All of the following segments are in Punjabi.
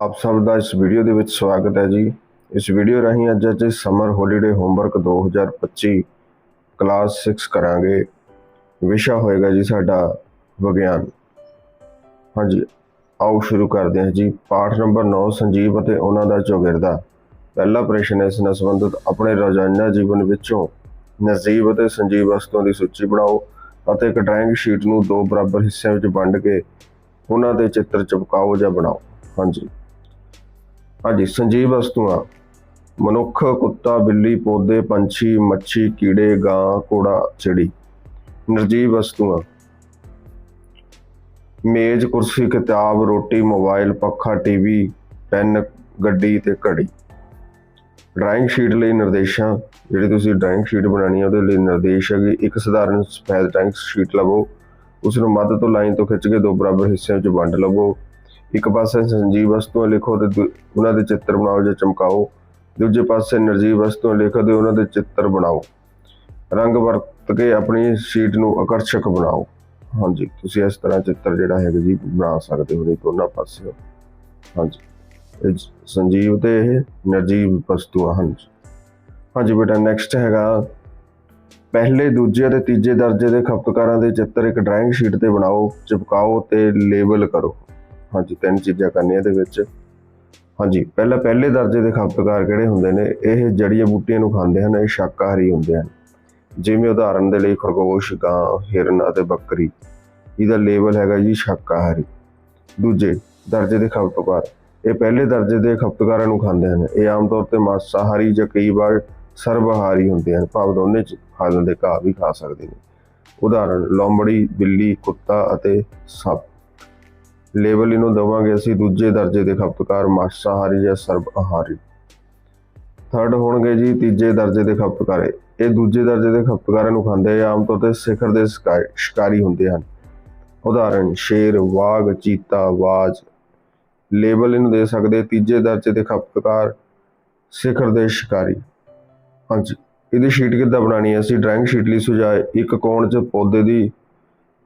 ਆਪ ਸਭ ਦਾ ਇਸ ਵੀਡੀਓ ਦੇ ਵਿੱਚ ਸਵਾਗਤ ਹੈ ਜੀ। ਇਸ ਵੀਡੀਓ ਰਾਹੀਂ ਅੱਜ ਅੱਜ ਸਮਰ ਹੌਲੀਡੇ ਹੋਮਵਰਕ 2025 ਕਲਾਸ 6 ਕਰਾਂਗੇ। ਵਿਸ਼ਾ ਹੋਏਗਾ ਜੀ ਸਾਡਾ ਵਿਗਿਆਨ। ਹਾਂਜੀ, ਆਓ ਸ਼ੁਰੂ ਕਰਦੇ ਹਾਂ ਜੀ। ਪਾਠ ਨੰਬਰ 9 ਸੰਜੀਵ ਅਤੇ ਉਹਨਾਂ ਦਾ ਚੌਗਿਰਦਾ। ਪਹਿਲਾ ਪ੍ਰਸ਼ਨ ਇਸ ਨਾਲ ਸੰਬੰਧਿਤ ਆਪਣੇ ਰੋਜ਼ਾਨਾ ਜੀਵਨ ਵਿੱਚੋਂ ਨਜ਼ੀਬ ਅਤੇ ਸੰਜੀਵ ਵਸਤੂਆਂ ਦੀ ਸੂਚੀ ਬਣਾਓ ਅਤੇ ਇੱਕ ਡਰਾਇੰਗ ਸ਼ੀਟ ਨੂੰ ਦੋ ਬਰਾਬਰ ਹਿੱਸਿਆਂ ਵਿੱਚ ਵੰਡ ਕੇ ਉਹਨਾਂ ਦੇ ਚਿੱਤਰ ਚਿਪਕਾਓ ਜਾਂ ਬਣਾਓ। ਹਾਂਜੀ। ਹਾਂਜੀ, ਸੰਜੀਵ ਵਸਤੂਆਂ ਮਨੁੱਖ, ਕੁੱਤਾ, ਬਿੱਲੀ, ਪੌਦੇ, ਪੰਛੀ, ਮੱਛੀ, ਕੀੜੇ, ਗਾਂ, ਘੋੜਾ, ਚਿੜੀ। ਨਿਰਜੀਵ ਵਸਤੂਆਂ ਮੇਜ਼, ਕੁਰਸੀ, ਕਿਤਾਬ, ਰੋਟੀ, ਮੋਬਾਈਲ, ਪੱਖਾ, ਟੀਵੀ, ਪੈਨ, ਗੱਡੀ ਤੇ ਘੜੀ। ਡਰਾਇੰਗ ਸ਼ੀਟ ਲਈ ਨਿਰਦੇਸ਼ਾਂ। ਜਿਹੜੀ ਤੁਸੀਂ ਡਰਾਇੰਗ ਸ਼ੀਟ ਬਣਾਉਣੀ ਹੈ ਉਹਦੇ ਲਈ ਨਿਰਦੇਸ਼ ਹੈਗੇ। ਇੱਕ ਸਧਾਰਨ ਸਫੈਦ ਡਰਾਇੰਗ ਸ਼ੀਟ ਲਵੋ। ਉਸ ਨੂੰ ਮੱਧ ਤੋਂ ਲਾਈਨ ਤੋਂ ਖਿੱਚ ਕੇ ਦੋ ਬਰਾਬਰ ਹਿੱਸਿਆਂ ਵਿੱਚ ਵੰਡ ਲਵੋ। ਇੱਕ ਪਾਸੇ ਸੰਜੀਵ ਵਸਤੂਆਂ ਲਿਖੋ ਤੇ ਦੂ- ਉਹਨਾਂ ਦੇ ਚਿੱਤਰ ਬਣਾਓ ਜਾਂ ਚਮਕਾਓ। ਦੂਜੇ ਪਾਸੇ ਨਿਰਜੀਵ ਵਸਤੂਆਂ ਲਿਖੋ ਤੇ ਉਹਨਾਂ ਦੇ ਚਿੱਤਰ ਬਣਾਓ। ਰੰਗ ਵਰਤ ਕੇ ਆਪਣੀ ਸ਼ੀਟ ਨੂੰ ਆਕਰਸ਼ਕ ਬਣਾਓ। ਹਾਂਜੀ, ਤੁਸੀਂ ਇਸ ਤਰ੍ਹਾਂ ਚਿੱਤਰ ਜਿਹੜਾ ਹੈਗਾ ਜੀ ਬਣਾ ਸਕਦੇ ਹੋ ਜੀ ਦੋਨਾਂ ਪਾਸੇ ਹਾਂਜੀ ਸੰਜੀਵ ਤੇ ਇਹ ਨਿਰਜੀਵ ਵਸਤੂਆਂ ਹਨ ਹਾਂਜੀ ਬੇਟਾ ਨੈਕਸਟ ਹੈਗਾ ਪਹਿਲੇ, ਦੂਜੇ ਅਤੇ ਤੀਜੇ ਦਰਜੇ ਦੇ ਖਪਤਕਾਰਾਂ ਦੇ ਚਿੱਤਰ ਇੱਕ ਡਰਾਇੰਗ ਸ਼ੀਟ ਤੇ ਬਣਾਓ, ਚਿਪਕਾਓ ਤੇ ਲੇਬਲ ਕਰੋ। ਹਾਂਜੀ, ਤਿੰਨ ਚੀਜ਼ਾਂ ਕਰਨੀਆਂ ਇਹਦੇ ਵਿੱਚ। ਹਾਂਜੀ, ਪਹਿਲਾਂ ਪਹਿਲੇ ਦਰਜੇ ਦੇ ਖਪਤਕਾਰ ਕਿਹੜੇ ਹੁੰਦੇ ਨੇ? ਇਹ ਜੜੀਆਂ ਬੂਟੀਆਂ ਨੂੰ ਖਾਂਦੇ ਹਨ, ਇਹ ਸ਼ਾਕਾਹਾਰੀ ਹੁੰਦੇ ਹਨ। ਜਿਵੇਂ ਉਦਾਹਰਨ ਦੇ ਲਈ ਖਰਗੋਸ਼, ਗਾਂ, ਹਿਰਨ ਅਤੇ ਬੱਕਰੀ। ਇਹਦਾ ਲੇਬਲ ਹੈਗਾ ਜੀ ਸ਼ਾਕਾਹਾਰੀ। ਦੂਜੇ ਦਰਜੇ ਦੇ ਖਪਤਕਾਰ। ਇਹ ਪਹਿਲੇ ਦਰਜੇ ਦੇ ਖਪਤਕਾਰਾਂ ਨੂੰ ਖਾਂਦੇ ਹਨ। ਇਹ ਆਮ ਤੌਰ ਤੇ ਮਾਸਾਹਾਰੀ ਜਾਂ ਕਈ ਵਾਰ ਸਰਬਹਾਰੀ ਹੁੰਦੇ ਹਨ। ਭਾਵ ਦੋਨੇ ਚ ਖਾ ਲੈਂਦੇ ਘਾਹ ਵੀ ਖਾ ਸਕਦੇ ਨੇ। ਉਦਾਹਰਨ ਲੋਮੜੀ ਬਿੱਲੀ, ਕੁੱਤਾ ਅਤੇ ਸੱਪ। ਲੇਬਲ ਇਹਨੂੰ ਦਵਾਂਗੇ ਅਸੀਂ ਦੂਜੇ ਦਰਜੇ ਦੇ ਖਪਤਕਾਰ, ਮਾਸਾਹਾਰੀ ਜਾਂ ਸਰਬਹਾਰੀ ਥਰਡ ਹੋਣਗੇ ਜੀ ਤੀਜੇ ਦਰਜੇ ਦੇ ਖਪਤਕਾਰ। ਇਹ ਦੂਜੇ ਦਰਜੇ ਦੇ ਖਪਤਕਾਰਾਂ ਨੂੰ ਖਾਂਦੇ ਆ, ਆਮ ਤੌਰ ਤੇ ਸਿਖਰ ਦੇ ਸ਼ਿਕਾ- ਸ਼ਿਕਾਰੀ ਹੁੰਦੇ ਹਨ। ਉਦਾਹਰਨ, ਸ਼ੇਰ, ਵਾਗ, ਚੀਤਾ ਬਾਜ ਲੇਬਲ ਇਹਨੂੰ ਦੇ ਸਕਦੇ ਤੀਜੇ ਦਰਜੇ ਦੇ ਖਪਤਕਾਰ, ਸਿਖਰ ਦੇ ਸ਼ਿਕਾਰੀ। ਹਾਂਜੀ, ਇਹਦੀ ਸ਼ੀਟ ਕਿੱਦਾਂ ਬਣਾਣੀ ਹੈ? ਅਸੀਂ ਡਰਾਇੰਗ ਸ਼ੀਟ ਲਈ ਸੁਝਾਏ ਇੱਕ ਕੋਣ 'ਚ ਪੌਦੇ ਦੀ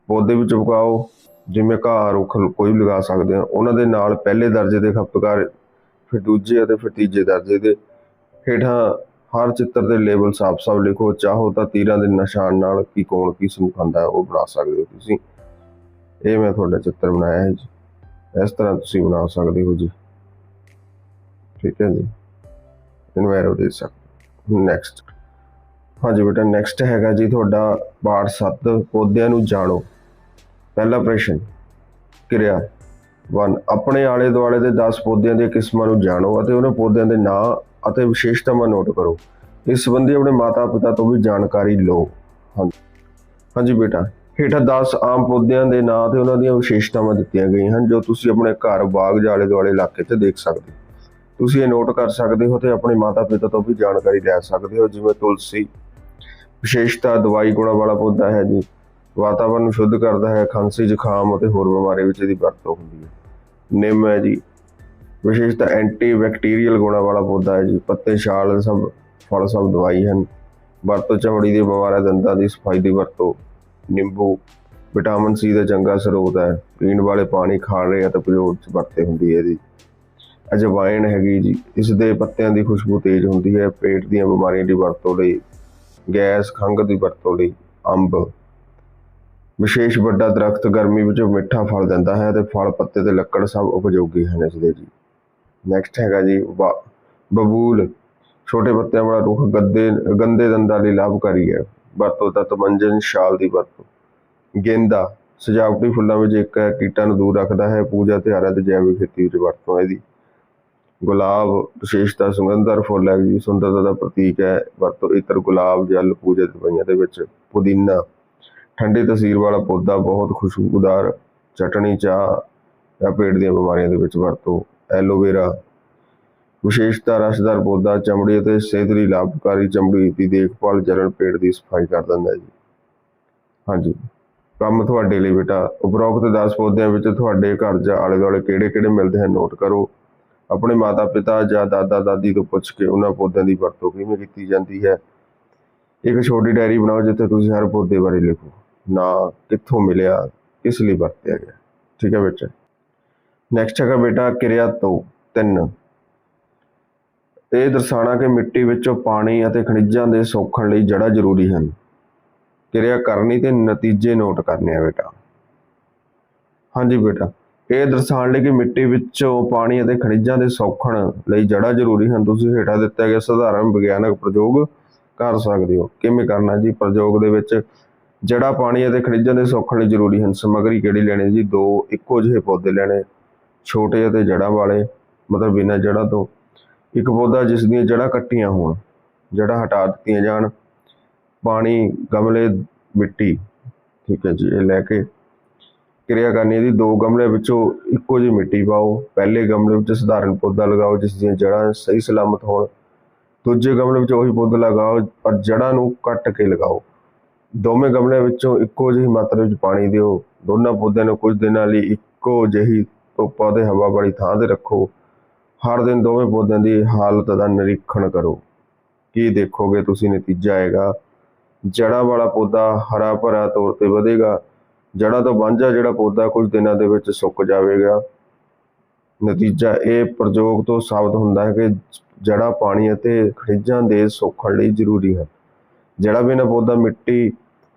ਪੌਦੇ ਵਿੱਚ ਚਿਪਕਾਓ ਜਿਵੇਂ ਘਾਹ ਰੁੱਖ ਕੋਈ ਵੀ ਲਗਾ ਸਕਦੇ ਆ, ਉਹਨਾਂ ਦੇ ਨਾਲ ਪਹਿਲੇ ਦਰਜੇ ਦੇ ਖਪਤਕਾਰ, ਫਿਰ ਦੂਜੇ ਅਤੇ ਫਿਰ ਤੀਜੇ ਦਰਜੇ ਦੇ ਹੇਠਾਂ ਹਰ ਚਿੱਤਰ ਦੇ ਲੇਬਲ ਸਾਫ਼-ਸਾਫ਼ ਲਿਖੋ, ਚਾਹੋ ਤਾਂ ਤੀਰਾਂ ਦੇ ਨਿਸ਼ਾਨ ਨਾਲ ਕੀ ਕੋਣ ਕਿਸ ਨੂੰ ਖਾਂਦਾ ਹੈ, ਉਹ ਬਣਾ ਸਕਦੇ ਹੋ ਤੁਸੀਂ। ਇਹ ਮੈਂ ਤੁਹਾਡਾ ਚਿੱਤਰ ਬਣਾਇਆ ਹੈ ਜੀ। ਇਸ ਤਰ੍ਹਾਂ ਤੁਸੀਂ ਬਣਾ ਸਕਦੇ ਹੋ ਜੀ। ਠੀਕ ਹੈ ਜੀ। ਇਹਨੂੰ ਐਰੋ ਦੇ ਸਕਦੇ ਨੈਕਸਟ ਹਾਂਜੀ ਬੇਟਾ ਨੈਕਸਟ ਹੈਗਾ ਜੀ ਤੁਹਾਡਾ ਪਾਠ 7 ਪੌਦਿਆਂ ਨੂੰ ਜਾਣੋ। ਪਹਿਲਾ ਪ੍ਰਸ਼ਨ, ਕਿਰਿਆ। 1 ਆਪਣੇ ਆਲੇ ਦੁਆਲੇ ਦੇ 10 ਪੌਦਿਆਂ ਦੀਆਂ ਕਿਸਮਾਂ ਨੂੰ ਜਾਣੋ ਅਤੇ ਉਹਨਾਂ ਪੌਦਿਆਂ ਦੇ ਨਾਂ ਅਤੇ ਵਿਸ਼ੇਸ਼ਤਾਵਾਂ ਨੋਟ ਕਰੋ। ਇਸ ਸੰਬੰਧੀ ਆਪਣੇ ਮਾਤਾ-ਪਿਤਾ ਤੋਂ ਵੀ ਜਾਣਕਾਰੀ ਲਓ। ਹਾਂਜੀ। ਹਾਂਜੀ ਬੇਟਾ, ਹੇਠਾਂ 10 ਆਮ ਪੌਦਿਆਂ ਦੇ ਨਾਂ ਤੇ ਉਹਨਾਂ ਦੀਆਂ ਵਿਸ਼ੇਸ਼ਤਾਵਾਂ ਦਿੱਤੀਆਂ ਗਈਆਂ ਹਨ, ਜੋ ਤੁਸੀਂ ਆਪਣੇ ਘਰ, ਬਾਗ ਜਾਂ ਆਲੇ ਦੁਆਲੇ ਇਲਾਕੇ 'ਚ ਦੇਖ ਸਕਦੇ ਹੋ। ਤੁਸੀਂ ਇਹ ਨੋਟ ਕਰ ਸਕਦੇ ਹੋ ਤੇ ਆਪਣੇ ਮਾਤਾ-ਪਿਤਾ ਤੋਂ ਵੀ ਜਾਣਕਾਰੀ ਲੈ ਸਕਦੇ ਹੋ, ਜਿਵੇਂ ਤੁਲਸੀ। ਵਿਸ਼ੇਸ਼ਤਾ ਦਵਾਈ ਗੁਣਾ ਵਾਲਾ ਪੌਦਾ ਹੈ ਜੀ। ਵਾਤਾਵਰਣ ਨੂੰ ਸ਼ੁੱਧ ਕਰਦਾ ਹੈ, ਖਾਂਸੀ, ਜ਼ੁਕਾਮ ਅਤੇ ਹੋਰ ਬਿਮਾਰੀ ਵਿੱਚ ਇਹਦੀ ਵਰਤੋਂ ਹੁੰਦੀ ਹੈ। ਨਿੰਮ ਹੈ ਜੀ। ਵਿਸ਼ੇਸ਼ਤਾ ਐਂਟੀ ਬੈਕਟੀਰੀਅਲ ਗੁਣਾਂ ਵਾਲਾ ਪੌਦਾ ਹੈ ਜੀ। ਪੱਤੇ, ਛਾਲ, ਸਭ ਫਲ, ਸਭ ਦਵਾਈ ਹਨ। ਵਰਤੋਂ ਚਮੜੀ ਦੀ ਬਿਮਾਰੀਆਂ ਦੰਦਾਂ ਦੀ ਸਫ਼ਾਈ ਦੀ ਵਰਤੋਂ। ਨਿੰਬੂ, ਵਿਟਾਮਿਨ ਸੀ ਦਾ ਚੰਗਾ ਸਰੋਤ ਹੈ। ਪੀਣ ਵਾਲੇ ਪਾਣੀ ਖਾਣ ਰਹੇ ਅਤੇ ਪ੍ਰਯੋਗ ਚ ਵਰਤੇ ਹੁੰਦੀ ਹੈ ਇਹਦੀ। ਅਜਵਾਇਣ ਹੈਗੀ ਜੀ। ਇਸ ਦੇ ਪੱਤਿਆਂ ਦੀ ਖੁਸ਼ਬੂ ਤੇਜ਼ ਹੁੰਦੀ ਹੈ। ਪੇਟ ਦੀਆਂ ਬਿਮਾਰੀਆਂ ਦੀ ਵਰਤੋਂ ਲਈ, ਗੈਸ, ਖੰਘ ਦੀ ਵਰਤੋਂ ਲਈ, ਅੰਬ। ਵਿਸ਼ੇਸ਼ ਵੱਡਾ ਦਰਖਤ ਗਰਮੀ ਵਿੱਚ ਮਿੱਠਾ ਫਲ ਦਿੰਦਾ ਹੈ ਤੇ ਫਲ ਪੱਤੇ ਤੇ ਲੱਕੜ ਸਭ ਉਪਯੋਗੀ ਹਨ ਇਸ ਦੇ ਜੀ। ਨੈਕਸਟ ਹੈਗਾ ਜੀ ਬਬੂਲ। ਛੋਟੇ ਪੱਤਿਆਂ ਵਾਲਾ ਰੁੱਖ ਗੱਦੇ, ਗੰਦੇ ਦੰਦਾਂ ਲਈ ਲਾਭਕਾਰੀ ਹੈ। ਵਰਤੋਂ ਤੱਤ ਮੰਜਨ ਸ਼ਾਲ ਦੀ ਵਰਤੋਂ। ਗੇਂਦਾ, ਸਜਾਵਟੀ ਫੁੱਲਾਂ ਵਿੱਚ ਇੱਕ ਹੈ, ਕੀਟਾਂ ਨੂੰ ਦੂਰ ਰੱਖਦਾ ਹੈ। ਪੂਜਾ ਤਿਉਹਾਰਾਂ ਤੇ ਜੈਵਿਕ ਖੇਤੀ ਵਿੱਚ ਵਰਤੋਂ ਇਹਦੀ ਗੁਲਾਬ, ਵਿਸ਼ੇਸ਼ਤਾ ਸੁਗੰਧਰ ਫੁੱਲ ਹੈ ਜੀ, ਸੁੰਦਰਤਾ ਦਾ ਪ੍ਰਤੀਕ ਹੈ। ਵਰਤੋਂ ਇਤਰ ਗੁਲਾਬ, ਜਲ ਪੂਜਾ ਦਵਾਈਆਂ ਦੇ ਵਿੱਚ ਪੁਦੀਨਾ। ਠੰਡੀ ਤਸੀਰ ਵਾਲਾ ਪੌਦਾ ਬਹੁਤ ਖੁਸ਼ਬੂਦਾਰ ਚਟਣੀ, ਚਾਹ ਜਾਂ ਪੇਟ ਦੀਆਂ ਬਿਮਾਰੀਆਂ ਦੇ ਵਿੱਚ ਵਰਤੋ। ਐਲੋਵੇਰਾ ਵਿਸ਼ੇਸ਼ਤਾ ਰਸਦਾਰ ਪੌਦਾ ਚਮੜੀ ਅਤੇ ਸਿਹਤ ਲਈ ਲਾਭਕਾਰੀ ਚਮੜੀ ਦੀ ਦੇਖਭਾਲ ਜਲਣ ਪੇਟ ਦੀ ਸਫ਼ਾਈ ਕਰ ਦਿੰਦਾ ਜੀ। ਹਾਂਜੀ। ਕੰਮ ਤੁਹਾਡੇ ਲਈ ਬੇਟਾ। ਉਪਰੋਕਤ 10 ਪੌਦਿਆਂ ਵਿੱਚ ਤੁਹਾਡੇ ਘਰ ਜਾਂ ਆਲੇ ਦੁਆਲੇ ਕਿਹੜੇ ਕਿਹੜੇ ਮਿਲਦੇ ਹਨ ਨੋਟ ਕਰੋ। ਆਪਣੇ ਮਾਤਾ ਪਿਤਾ ਜਾਂ ਦਾਦਾ ਦਾਦੀ ਤੋਂ ਪੁੱਛ ਕੇ ਉਹਨਾਂ ਪੌਦਿਆਂ ਦੀ ਵਰਤੋਂ ਕਿਵੇਂ ਕੀਤੀ ਜਾਂਦੀ ਹੈ? ਇੱਕ ਛੋਟੀ ਡਾਇਰੀ ਬਣਾਓ ਜਿੱਥੇ ਤੁਸੀਂ ਹਰ ਪੌਦੇ ਬਾਰੇ ਲਿਖੋ। ਨਾ ਕਿੱਥੋਂ ਮਿਲਿਆ, ਕਿਸ ਲਈ ਵਰਤਿਆ ਗਿਆ। ਠੀਕ ਹੈ ਬੱਚਾ? ਨੈਕਸਟ ਹੈਗਾ ਬੇਟਾ ਕਿਰਿਆ ਤੋਂ 3 ਇਹ ਦਰਸਾਉਣਾ ਕਿ ਮਿੱਟੀ ਵਿੱਚੋਂ ਪਾਣੀ ਅਤੇ ਖਣਿਜਾਂ ਦੇ ਸੋਖਣ ਲਈ ਜੜ੍ਹਾਂ ਜ਼ਰੂਰੀ ਹਨ। ਕਿਰਿਆ ਕਰਨੀ ਤੇ ਨਤੀਜੇ ਨੋਟ ਕਰਨੇ ਆ ਬੇਟਾ। ਹਾਂਜੀ ਬੇਟਾ, ਇਹ ਦਰਸਾਉਣ ਲਈ ਕਿ ਮਿੱਟੀ ਵਿੱਚੋਂ ਪਾਣੀ ਅਤੇ ਖਣਿਜਾਂ ਦੇ ਸੌਖਣ ਲਈ ਜੜ੍ਹਾਂ ਜ਼ਰੂਰੀ ਹਨ। ਤੁਸੀਂ ਹੇਠਾਂ ਦਿੱਤਾ ਗਿਆ ਸਧਾਰਨ ਵਿਗਿਆਨਕ ਪ੍ਰਯੋਗ ਕਰ ਸਕਦੇ ਹੋ। ਕਿਵੇਂ ਕਰਨਾ ਜੀ? ਪ੍ਰਯੋਗ ਦੇ ਵਿੱਚ ਜੜ੍ਹਾਂ ਪਾਣੀ ਅਤੇ ਖਣਿਜਾਂ ਦੇ ਸੌਖਣ ਲਈ ਜ਼ਰੂਰੀ ਹਨ। ਸਮੱਗਰੀ ਕਿਹੜੀ ਲੈਣੀ ਜੀ? ਦੋ, ਇੱਕੋ ਜਿਹੇ ਪੌਦੇ ਲੈਣੇ, ਛੋਟੇ ਅਤੇ ਜੜ੍ਹਾਂ ਵਾਲੇ, ਮਤਲਬ ਬਿਨਾਂ ਜੜ੍ਹਾਂ ਤੋਂ। ਇੱਕ ਪੌਦਾ ਜਿਸ ਦੀਆਂ ਜੜ੍ਹਾਂ ਕੱਟੀਆਂ ਹੋਣ, ਜੜ੍ਹਾਂ ਹਟਾ ਦਿੱਤੀਆਂ ਜਾਣ। ਪਾਣੀ, ਗਮਲੇ, ਮਿੱਟੀ, ਠੀਕ ਹੈ ਜੀ, ਇਹ ਲੈ ਕੇ ਕਿਰਿਆ ਕਰਨੀ ਹੈ ਜੀ ਦੋ ਗਮਲੇ ਵਿੱਚੋਂ ਇੱਕੋ ਜਿਹੀ ਮਿੱਟੀ ਪਾਓ। ਪਹਿਲੇ ਗਮਲੇ ਵਿੱਚ ਸਧਾਰਨ ਪੌਦਾ ਲਗਾਓ ਜਿਸ ਦੀਆਂ ਜੜ੍ਹਾਂ ਸਹੀ ਸਲਾਮਤ ਹੋਣ। ਦੂਜੇ ਗਮਲੇ ਵਿੱਚ ਉਹੀ ਪੌਦਾ ਲਗਾਓ, ਪਰ ਜੜ੍ਹਾਂ ਨੂੰ ਕੱਟ ਕੇ ਲਗਾਓ। ਦੋਵੇਂ ਗਮਲਿਆਂ ਵਿੱਚੋਂ ਇੱਕੋ ਜਿਹੀ ਮਾਤਰਾ ਵਿੱਚ ਪਾਣੀ ਦਿਓ। ਦੋਨਾਂ ਪੌਦਿਆਂ ਨੂੰ ਕੁਝ ਦਿਨਾਂ ਲਈ ਇੱਕੋ ਜਿਹੀ ਧੁੱਪ ਅਤੇ ਹਵਾ ਵਾਲੀ ਥਾਂ ਤੇ ਰੱਖੋ। ਹਰ ਦਿਨ ਦੋਵੇਂ ਪੌਦਿਆਂ ਦੀ ਹਾਲਤ ਦਾ ਨਿਰੀਖਣ ਕਰੋ। ਕੀ ਦੇਖੋਗੇ ਤੁਸੀਂ ਨਤੀਜਾ ਆਏਗਾ? ਜੜ੍ਹਾਂ ਵਾਲਾ ਪੌਦਾ ਹਰਾ ਭਰਾ ਤੌਰ ਤੇ ਵਧੇਗਾ। ਜੜ੍ਹਾਂ ਤੋਂ ਵਾਂਝਾ ਜਿਹੜਾ ਪੌਦਾ ਕੁਝ ਦਿਨਾਂ ਦੇ ਵਿੱਚ ਸੁੱਕ ਜਾਵੇਗਾ। ਨਤੀਜਾ ਇਹ ਪ੍ਰਯੋਗ ਤੋਂ ਸਾਬਤ ਹੁੰਦਾ ਹੈ ਕਿ ਜੜ੍ਹਾਂ ਪਾਣੀ ਅਤੇ ਖਣਿਜਾਂ ਦੇ ਸੋਖਣ ਲਈ ਜ਼ਰੂਰੀ ਹਨ। ਜੜ੍ਹਾਂ ਬਿਨਾਂ ਪੌਦਾ ਮਿੱਟੀ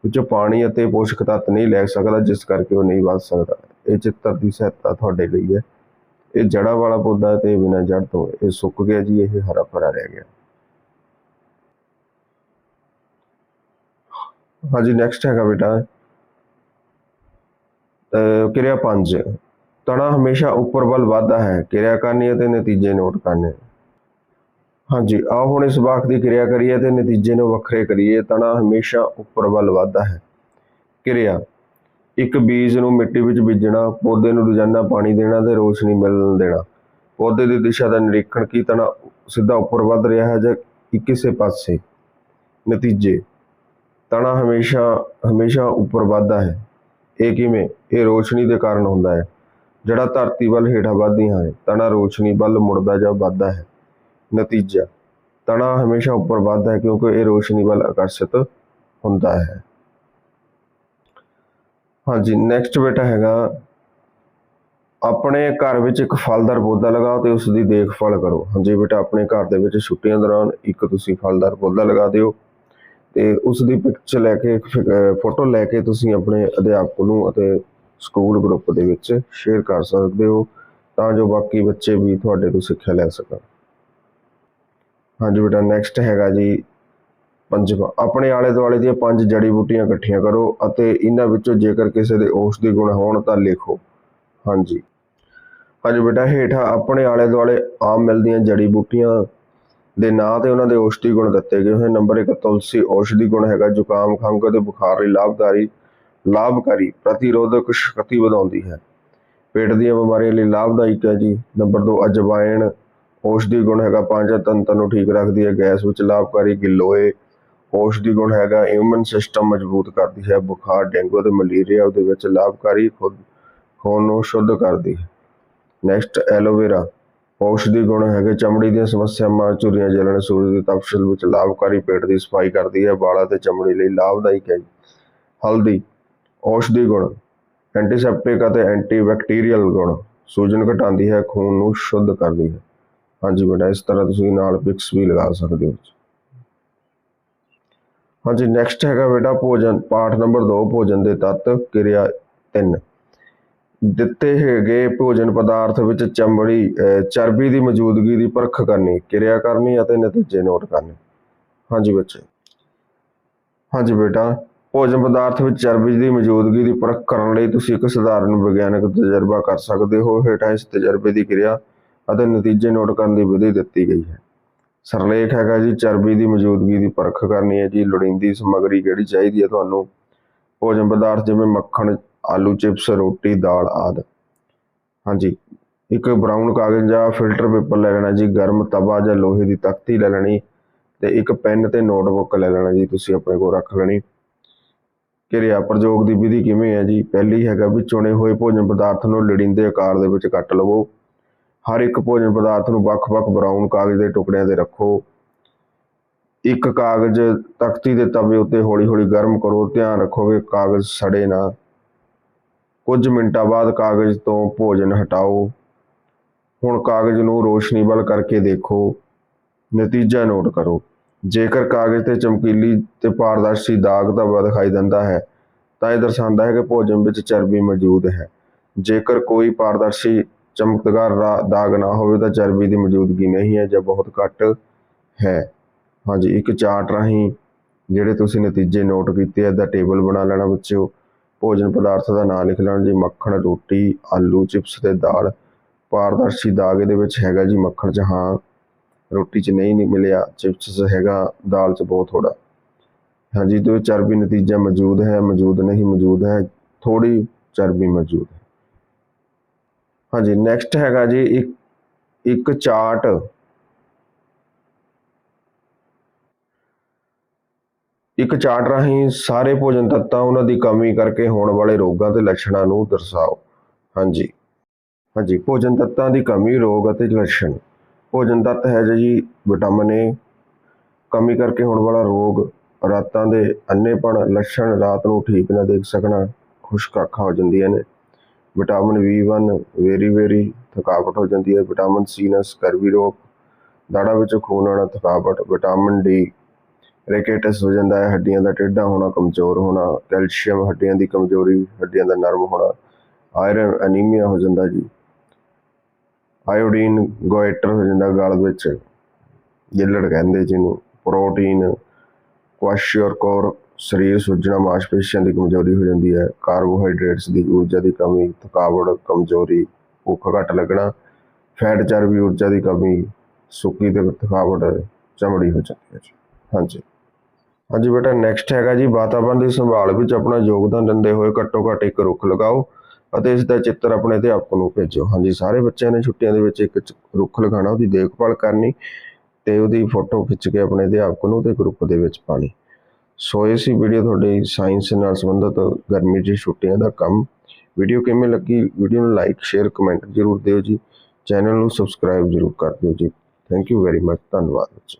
ਵਿੱਚੋਂ ਪਾਣੀ ਅਤੇ ਪੋਸ਼ਕ ਤੱਤ ਨਹੀਂ ਲੈ ਸਕਦਾ, ਜਿਸ ਕਰਕੇ ਉਹ ਨਹੀਂ ਵੱਧ ਸਕਦਾ। ਇਹ ਚਿੱਤਰ ਦੀ ਸਹਾਇਤਾ ਤੁਹਾਡੇ ਲਈ ਹੈ। ਇਹ ਜੜ੍ਹਾਂ ਵਾਲਾ ਪੌਦਾ ਹੈ ਤੇ ਬਿਨਾਂ ਜੜ ਤੋਂ ਇਹ ਸੁੱਕ ਗਿਆ ਜੀ, ਇਹ ਹਰਾ ਭਰਾ ਰਹਿ ਗਿਆ। ਹਾਂਜੀ ਨੈਕਸਟ ਹੈਗਾ ਬੇਟਾ। ਅਹ ਕਿਰਿਆ 5 ਤਣਾ ਹਮੇਸ਼ਾ ਉੱਪਰ ਵੱਲ ਵਧਦਾ ਹੈ। ਕਿਰਿਆ ਕਰਨੀ ਅਤੇ ਨਤੀਜੇ ਨੋਟ ਕਰਨੇ। ਹਾਂਜੀ, ਆਓ ਹੁਣ ਇਸ ਵਾਕ ਦੀ ਕਿਰਿਆ ਕਰੀਏ ਤੇ ਨਤੀਜੇ ਨੂੰ ਵੱਖਰੇ ਕਰੀਏ। ਤਣਾ ਹਮੇਸ਼ਾ ਉੱਪਰ ਵੱਲ ਵਧਦਾ ਹੈ। ਕਿਰਿਆ, ਇੱਕ ਬੀਜ ਨੂੰ ਮਿੱਟੀ ਵਿੱਚ ਬੀਜਣਾ, ਪੌਦੇ ਨੂੰ ਰੋਜ਼ਾਨਾ ਪਾਣੀ ਦੇਣਾ ਤੇ ਰੋਸ਼ਨੀ ਮਿਲਣ ਦੇਣਾ। ਪੌਦੇ ਦੀ ਦਿਸ਼ਾ ਦਾ ਨਿਰੀਖਣ ਕੀ ਤਣਾ ਸਿੱਧਾ ਉੱਪਰ ਵੱਧ ਰਿਹਾ ਹੈ ਜਾਂ ਕਿਸੇ ਪਾਸੇ? ਨਤੀਜੇ ਤਣਾ ਹਮੇਸ਼ਾ ਹਮੇਸ਼ਾ ਉੱਪਰ ਵੱਧਦਾ ਹੈ। ਇਹ ਕਿਵੇਂ? ਇਹ ਰੋਸ਼ਨੀ ਦੇ ਕਾਰਨ ਹੁੰਦਾ ਹੈ। ਜਿਹੜਾ ਧਰਤੀ ਵੱਲ ਹੇਠਾਂ ਵੱਧਦੀਆਂ ਹੈ ਤਣਾ ਰੋਸ਼ਨੀ ਵੱਲ ਮੁੜਦਾ ਜਾਂ ਵੱਧਦਾ ਹੈ। ਨਤੀਜਾ। ਤਣਾਅ ਹਮੇਸ਼ਾ ਉੱਪਰ ਵੱਧਦਾ ਹੈ ਕਿਉਂਕਿ ਇਹ ਰੋਸ਼ਨੀ ਵੱਲ ਆਕਰਸ਼ਿਤ ਹੁੰਦਾ ਹੈ। ਹਾਂਜੀ ਨੈਕਸਟ ਬੇਟਾ ਹੈਗਾ। ਆਪਣੇ ਘਰ ਵਿੱਚ ਇੱਕ ਫਲਦਾਰ ਪੌਦਾ ਲਗਾਓ ਤੇ ਉਸ ਦੀ ਦੇਖਭਾਲ ਕਰੋ। ਹਾਂਜੀ ਬੇਟਾ, ਆਪਣੇ ਘਰ ਦੇ ਵਿੱਚ ਛੁੱਟੀਆਂ ਦੌਰਾਨ ਇੱਕ ਤੁਸੀਂ ਫਲਦਾਰ ਪੌਦਾ ਲਗਾ ਦਿਓ ਤੇ ਉਸ ਦੀ ਪਿਕਚਰ ਲੈ ਕੇ ਫੋਟੋ ਲੈ ਕੇ ਤੁਸੀਂ ਆਪਣੇ ਅਧਿਆਪਕ ਨੂੰ ਅਤੇ ਸਕੂਲ ਗਰੁੱਪ ਦੇ ਵਿੱਚ ਸ਼ੇਅਰ ਕਰ ਸਕਦੇ ਹੋ ਤਾਂ ਜੋ ਬਾਕੀ ਬੱਚੇ ਵੀ ਤੁਹਾਡੇ ਤੋਂ ਸਿੱਖਿਆ ਲੈ ਸਕਣ। ਹਾਂਜੀ ਬੇਟਾ ਨੈਕਸਟ ਹੈਗਾ ਜੀ ਪੰਜਵਾਂ। ਆਪਣੇ ਆਲੇ ਦੁਆਲੇ ਦੀਆਂ ਪੰਜ ਜੜੀ ਬੂਟੀਆਂ ਇਕੱਠੀਆਂ ਕਰੋ ਅਤੇ ਇਹਨਾਂ ਵਿੱਚੋਂ ਜੇਕਰ ਕਿਸੇ ਦੇ ਔਸ਼ਧੀ ਗੁਣ ਹੋਣ ਤਾਂ ਲਿਖੋ। ਹਾਂਜੀ। ਹਾਂਜੀ ਬੇਟਾ, ਹੇਠਾਂ ਆਪਣੇ ਆਲੇ ਦੁਆਲੇ ਆਮ ਮਿਲਦੀਆਂ ਜੜੀ ਬੂਟੀਆਂ ਦੇ ਨਾਂ ਤੇ ਉਹਨਾਂ ਦੇ ਔਸ਼ਧੀ ਗੁਣ ਦਿੱਤੇ ਗਏ ਹੋਏ। ਨੰਬਰ 1 ਤੁਲਸੀ ਔਸ਼ਧੀ ਗੁਣ ਹੈਗਾ, ਜ਼ੁਕਾਮ ਖੰਘ ਅਤੇ ਬੁਖਾਰ ਲਈ ਲਾਭਕਾਰੀ ਲਾਭਕਾਰੀ, ਪ੍ਰਤੀਰੋਧਕ ਸ਼ਕਤੀ ਵਧਾਉਂਦੀ ਹੈ। ਪੇਟ ਦੀਆਂ ਬਿਮਾਰੀਆਂ ਲਈ ਲਾਭਦਾਇਕ ਹੈ ਜੀ। ਨੰਬਰ 2 ਅਜਵਾਇਣ ਔਸ਼ਧੀ ਗੁਣ ਹੈਗਾ ਪਾਚਨ ਤੰਤਰ ਨੂੰ ਠੀਕ ਰੱਖਦੀ ਹੈ, ਗੈਸ ਵਿੱਚ ਲਾਭਕਾਰੀ ਗਿਲੋਏ ਔਸ਼ਧੀ ਗੁਣ ਹੈਗਾ ਇਮਿਊਨ ਸਿਸਟਮ ਮਜ਼ਬੂਤ ਕਰਦੀ ਹੈ, ਬੁਖਾਰ, ਡੇਂਗੂ ਅਤੇ ਮਲੇਰੀਆ ਉਹਦੇ ਵਿੱਚ ਲਾਭਕਾਰੀ ਖੁਦ, ਖੂਨ ਨੂੰ ਸ਼ੁੱਧ ਕਰਦੀ ਹੈ। ਨੈਕਸਟ ਐਲੋਵੇਰਾ ਔਸ਼ਧੀ ਗੁਣ ਹੈਗੇ, ਚਮੜੀ ਦੀਆਂ ਸਮੱਸਿਆਵਾਂ, ਝੁਰੀਆਂ ਜਲਣ, ਸੂਰਜ ਦੀ ਤਪਸ਼ਲ ਵਿੱਚ ਲਾਭਕਾਰੀ ਪੇਟ ਦੀ ਸਫ਼ਾਈ ਕਰਦੀ ਹੈ, ਵਾਲਾਂ ਤੇ ਚਮੜੀ ਲਈ ਲਾਭਦਾਇਕ ਹੈ। ਹਲਦੀ। ਔਸ਼ਧੀ ਗੁਣ। ਐਂਟੀਸੈਪਟਿਕ ਅਤੇ ਐਂਟੀਬੈਕਟੀਰੀਅਲ ਗੁਣ। ਸੂਜਨ ਘਟਾਉਂਦੀ ਹੈ, ਖੂਨ ਨੂੰ ਸ਼ੁੱਧ ਕਰਦੀ ਹੈ। ਹਾਂਜੀ ਬੇਟਾ, ਇਸ ਤਰ੍ਹਾਂ ਤੁਸੀਂ ਨਾਲ ਪਿਕਸ ਵੀ ਲਗਾ ਸਕਦੇ ਹੋ। ਹਾਂਜੀ ਨੈਕਸਟ ਹੈਗਾ ਬੇਟਾ ਭੋਜਨ, ਪਾਠ ਨੰਬਰ 2 ਭੋਜਨ ਦੇ ਤੱਤ, ਕਿਰਿਆ 3 ਦਿੱਤੇ ਹੈਗੇ ਭੋਜਨ ਪਦਾਰਥ ਵਿੱਚ ਚਮੜੀ, ਅਹ, ਚਰਬੀ ਦੀ ਮੌਜੂਦਗੀ ਦੀ ਪਰਖ ਕਰਨੀ, ਕਿਰਿਆ ਕਰਨੀ ਅਤੇ ਨਤੀਜੇ ਨੋਟ ਕਰਨੇ। ਹਾਂਜੀ ਬੱਚੇ। ਹਾਂਜੀ ਬੇਟਾ, ਭੋਜਨ ਪਦਾਰਥ ਵਿੱਚ ਚਰਬੀ ਦੀ ਮੌਜੂਦਗੀ ਦੀ ਪਰਖ ਕਰਨ ਲਈ ਤੁਸੀਂ ਇੱਕ ਸਧਾਰਨ ਵਿਗਿਆਨਕ ਤਜਰਬਾ ਕਰ ਸਕਦੇ ਹੋ। ਹੇਠਾਂ ਇਸ ਤਜਰਬੇ ਦੀ ਕਿਰਿਆ ਅਤੇ ਨਤੀਜੇ ਨੋਟ ਕਰਨ ਦੀ ਵਿਧੀ ਦਿੱਤੀ ਗਈ ਹੈ। ਸਰਲੇਖ ਹੈਗਾ ਜੀ, ਚਰਬੀ ਦੀ ਮੌਜੂਦਗੀ ਦੀ ਪਰਖ ਕਰਨੀ ਹੈ ਜੀ, ਲੋੜੀਂਦੀ ਸਮੱਗਰੀ ਕਿਹੜੀ ਚਾਹੀਦੀ ਹੈ ਤੁਹਾਨੂੰ? ਭੋਜਨ ਪਦਾਰਥ ਜਿਵੇਂ ਮੱਖਣ, ਆਲੂ ਚਿਪਸ, ਰੋਟੀ, ਦਾਲ ਆਦਿ। ਹਾਂਜੀ, ਇੱਕ ਬਰਾਊਨ ਕਾਗਜ਼ ਜਾਂ ਫਿਲਟਰ ਪੇਪਰ ਲੈ ਲੈਣਾ ਜੀ, ਗਰਮ ਤਵਾ ਜਾਂ ਲੋਹੇ ਦੀ ਤਖਤੀ ਲੈ ਲੈਣੀ ਤੇ ਇੱਕ ਪੈਨ ਤੇ ਨੋਟਬੁੱਕ ਲੈ ਲੈਣਾ ਜੀ, ਤੁਸੀਂ ਆਪਣੇ ਕੋਲ ਰੱਖ ਲੈਣੀ। ਕਿਰਿਆ ਪ੍ਰਯੋਗ ਦੀ ਵਿਧੀ ਕਿਵੇਂ ਹੈ ਜੀ? ਪਹਿਲੀ ਹੈਗਾ ਵੀ ਚੁਣੇ ਹੋਏ ਭੋਜਨ ਪਦਾਰਥ ਨੂੰ ਲੋੜੀਂਦੇ ਆਕਾਰ ਦੇ ਵਿੱਚ ਕੱਟ ਲਵੋ। ਹਰ ਇੱਕ ਭੋਜਨ ਪਦਾਰਥ ਨੂੰ ਵੱਖ-ਵੱਖ ਬਰਾਊਨ ਕਾਗਜ਼ ਦੇ ਟੁਕੜਿਆਂ ਤੇ ਰੱਖੋ। ਇੱਕ ਕਾਗਜ਼ ਤਖਤੀ ਦੇ ਤਵੇ ਉੱਤੇ ਹੌਲੀ-ਹੌਲੀ ਗਰਮ ਕਰੋ, ਧਿਆਨ ਰੱਖੋ ਕਿ ਕਾਗਜ਼ ਸੜੇ ਨਾ। ਕੁਝ ਮਿੰਟਾਂ ਬਾਅਦ ਕਾਗਜ਼ ਤੋਂ ਭੋਜਨ ਹਟਾਓ। ਹੁਣ ਕਾਗਜ਼ ਨੂੰ ਰੋਸ਼ਨੀ ਵੱਲ ਕਰਕੇ ਦੇਖੋ। ਨਤੀਜਾ ਨੋਟ ਕਰੋ। ਜੇਕਰ ਕਾਗਜ਼ ਤੇ ਚਮਕੀਲੀ ਤੇ ਪਾਰਦਰਸ਼ੀ ਦਾਗ ਦਾ ਦਿਖਾਈ ਦਿੰਦਾ ਹੈ, ਤਾਂ ਇਹ ਦਰਸਾਉਂਦਾ ਹੈ ਕਿ ਭੋਜਨ ਵਿੱਚ ਚਰਬੀ ਮੌਜੂਦ ਹੈ। ਜੇਕਰ ਕੋਈ ਪਾਰਦਰਸ਼ੀ ਚਮਕਦਾਰ ਰਾ- ਦਾਗ ਨਾ ਹੋਵੇ ਤਾਂ ਚਰਬੀ ਦੀ ਮੌਜੂਦਗੀ ਨਹੀਂ ਹੈ ਜਾਂ ਬਹੁਤ ਘੱਟ ਹੈ। ਹਾਂਜੀ, ਇੱਕ ਚਾਰਟ ਰਾਹੀਂ ਜਿਹੜੇ ਤੁਸੀਂ ਨਤੀਜੇ ਨੋਟ ਕੀਤੇ ਆ ਦਾ ਟੇਬਲ ਬਣਾ ਲੈਣਾ ਬੱਚਿਓ। ਭੋਜਨ ਪਦਾਰਥ ਦਾ ਨਾਮ ਲਿਖ ਲੈਣਾ ਜੀ, ਮੱਖਣ, ਰੋਟੀ, ਆਲੂ, ਚਿਪਸ ਤੇ ਦਾਲ। ਪਾਰਦਰਸ਼ੀ ਦਾਗ ਇਹਦੇ ਵਿੱਚ ਹੈਗਾ ਜੀ, ਮੱਖਣ 'ਚ ਹਾਂ, ਰੋਟੀ 'ਚ ਨਹੀਂ ਨਹੀਂ ਮਿਲਿਆ, ਚਿਪਸ ਹੈਗਾ, ਦਾਲ 'ਚ ਬਹੁਤ ਥੋੜਾ ਹਾਂਜੀ ਤੇ ਚਰਬੀ ਨਤੀਜਾ ਮੌਜੂਦ ਹੈ, ਮੌਜੂਦ ਨਹੀਂ ਮੌਜੂਦ ਹੈ ਥੋੜੀ ਚਰਬੀ ਮੌਜੂਦ ਹੈ। ਹਾਂਜੀ ਨੈਕਸਟ ਹੈਗਾ ਜੀ ਇੱਕ ਇੱਕ ਚਾਰਟ। ਇੱਕ ਚਾਰਟ ਰਾਹੀਂ ਸਾਰੇ ਭੋਜਨ ਤੱਤਾਂ ਉਹਨਾਂ ਦੀ ਕਮੀ ਕਰਕੇ ਹੋਣ ਵਾਲੇ ਰੋਗਾਂ ਤੇ ਲੱਛਣਾਂ ਨੂੰ ਦਰਸਾਓ। ਹਾਂਜੀ ਹਾਂਜੀ, ਭੋਜਨ ਤੱਤਾਂ ਦੀ ਕਮੀ, ਰੋਗ ਅਤੇ ਲੱਛਣ। ਭੋਜਨ ਤੱਤ ਹੈ ਜੀ ਵਿਟਾਮਿਨ ਏ। ਕਮੀ ਕਰਕੇ ਹੋਣ ਵਾਲਾ ਰੋਗ, ਰਾਤਾਂ ਦੇ ਅੰਨੇਪਣ ਲੱਛਣ ਰਾਤ ਨੂੰ ਠੀਕ ਨਾ ਦੇਖ ਸਕਣਾ, ਖੁਸ਼ਕ ਅੱਖਾਂ ਹੋ ਜਾਂਦੀਆਂ ਨੇ। ਵਿਟਾਮਿਨ B1 ਵੇਰੀ ਵੇਰੀ ਥਕਾਵਟ ਹੋ ਜਾਂਦੀ ਹੈ। ਵਿਟਾਮਿਨ ਸੀ ਨਾਲ ਸਕਰਵੀ ਰੋਗ ਦਾੜਾ ਵਿੱਚ ਖੂਨ ਆਉਣਾ ਥਕਾਵਟ, ਵਿਟਾਮਿਨ ਡੀ, ਰੈਕੇਟਸ ਹੋ ਜਾਂਦਾ ਹੈ, ਹੱਡੀਆਂ ਦਾ ਟੇਢਾ ਹੋਣਾ ਕਮਜ਼ੋਰ ਹੋਣਾ, ਕੈਲਸ਼ੀਅਮ ਹੱਡੀਆਂ ਦੀ ਕਮਜ਼ੋਰੀ, ਹੱਡੀਆਂ ਦਾ ਨਰਮ ਹੋਣਾ, ਆਇਰਨ ਅਨੀਮੀਆ ਹੋ ਜਾਂਦਾ ਜੀ। ਆਇਓਡੀਨ ਗੋਇਟਰ ਹੋ ਜਾਂਦਾ ਗਲ ਵਿੱਚ ਗਿੱਲੜ ਕਹਿੰਦੇ ਜਿਹਨੂੰ, ਪ੍ਰੋਟੀਨ ਕੁਆਸ਼ੀਓਰਕੋਰ ਸਰੀਰ ਸੁੱਜਣਾ, ਮਾਸਪੇਸ਼ੀਆਂ ਦੀ ਕਮਜ਼ੋਰੀ ਹੋ ਜਾਂਦੀ ਹੈ। ਕਾਰਬੋਹਾਈਡਰੇਟਸ ਦੀ ਊਰਜਾ ਦੀ ਕਮੀ, ਥਕਾਵਟ, ਕਮਜ਼ੋਰੀ, ਭੁੱਖ ਘੱਟ ਲੱਗਣਾ, ਫੈਟ ਚਰਬੀ ਊਰਜਾ ਦੀ ਕਮੀ, ਸੁੱਕੀ ਤੇ ਥਕਾਵਟ ਚਮੜੀ ਹੋ ਜਾਂਦੀ ਹੈ ਜੀ। ਹਾਂਜੀ। ਹਾਂਜੀ ਬੇਟਾ ਨੈਕਸਟ ਹੈਗਾ ਜੀ ਵਾਤਾਵਰਣ ਦੀ ਸੰਭਾਲ ਵਿੱਚ ਆਪਣਾ ਯੋਗਦਾਨ ਦਿੰਦੇ ਹੋਏ ਘੱਟੋ ਘੱਟ ਇੱਕ ਰੁੱਖ ਲਗਾਓ ਅਤੇ ਇਸ ਦਾ ਚਿੱਤਰ ਆਪਣੇ ਅਧਿਆਪਕ ਨੂੰ ਭੇਜੋ। ਹਾਂਜੀ, ਸਾਰੇ ਬੱਚਿਆਂ ਨੇ ਛੁੱਟੀਆਂ ਦੇ ਵਿੱਚ ਇੱਕ ਰੁੱਖ ਲਗਾਉਣਾ, ਉਹਦੀ ਦੇਖਭਾਲ ਕਰਨੀ ਤੇ ਉਹਦੀ ਫੋਟੋ ਖਿੱਚ ਕੇ ਆਪਣੇ ਅਧਿਆਪਕ ਨੂੰ ਤੇ ਗਰੁੱਪ ਦੇ ਵਿੱਚ ਪਾਣੀ। ਸੋ ਇਹ ਸੀ ਵੀਡੀਓ ਤੁਹਾਡੀ ਸਾਇੰਸ ਨਾਲ ਸੰਬੰਧਿਤ, ਗਰਮੀ ਦੀ ਛੁੱਟੀਆਂ ਦਾ ਕੰਮ। ਵੀਡੀਓ ਕਿਵੇਂ ਲੱਗੀ? ਵੀਡੀਓ ਨੂੰ ਲਾਈਕ ਸ਼ੇਅਰ ਕਮੈਂਟ ਜ਼ਰੂਰ ਦਿਓ ਜੀ। ਚੈਨਲ ਨੂੰ ਸਬਸਕ੍ਰਾਈਬ ਜ਼ਰੂਰ ਕਰ ਦਿਓ ਜੀ। ਥੈਂਕ ਯੂ ਵੈਰੀ ਮਚ ਧੰਨਵਾਦ ਜੀ